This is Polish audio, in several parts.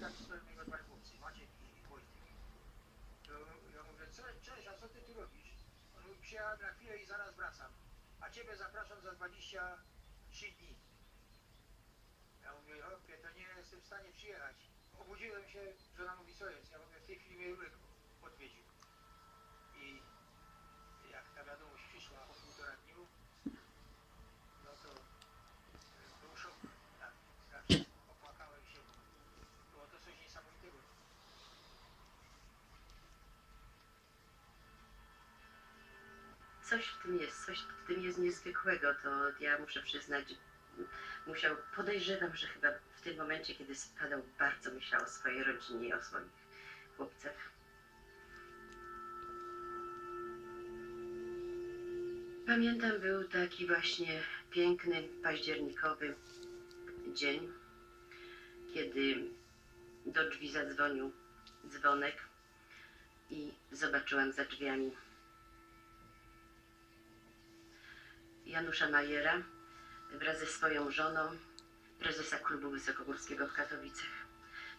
tak stoją jego dwa chłopcy, Maciek i Wojtek. To ja mówię, co, cześć, a co ty tu robisz? On mówi, przyjechałem na chwilę i zaraz wracam. A ciebie zapraszam za 23 dni. Ja mówię, opie, to nie jestem w stanie przyjechać. Obudziłem się, żona mówi, co jest? Ja mówię, w tej chwili mnie Jurek odwiedził. I jak ta wiadomość przyszła o półtora dniu, no to e, był szok. Tak, strasznie. Opłakałem się. Było to coś niesamowitego. Coś w tym jest, coś w tym jest niezwykłego, to ja muszę przyznać, musiał, podejrzewam, że chyba w tym momencie, kiedy spadał, bardzo myślał o swojej rodzinie i o swoich chłopcach. Pamiętam, był taki właśnie piękny, październikowy dzień, kiedy do drzwi zadzwonił dzwonek i zobaczyłam za drzwiami Janusza Majera wraz ze swoją żoną, prezesa klubu wysokogórskiego w Katowicach.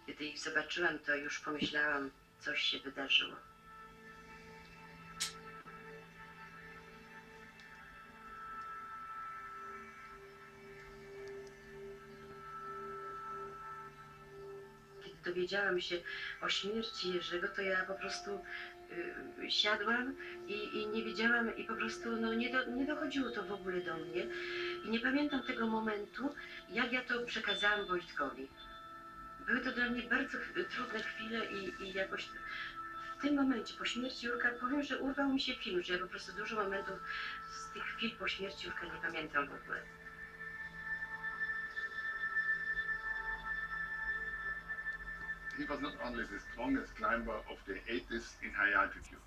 Kiedy ich zobaczyłam, to już pomyślałam, coś się wydarzyło. Kiedy dowiedziałam się o śmierci Jerzego, to ja po prostu siadłam i, i nie wiedziałam i po prostu no, nie, do, nie dochodziło to w ogóle do mnie i nie pamiętam tego momentu, jak ja to przekazałam Wojtkowi. Były to dla mnie bardzo trudne chwile i, i jakoś w tym momencie po śmierci Jurka powiem, że urwał mi się film, że ja po prostu dużo momentów z tych chwil po śmierci Jurka nie pamiętam w ogóle. He was not only the strongest climber of the 80s in high altitude.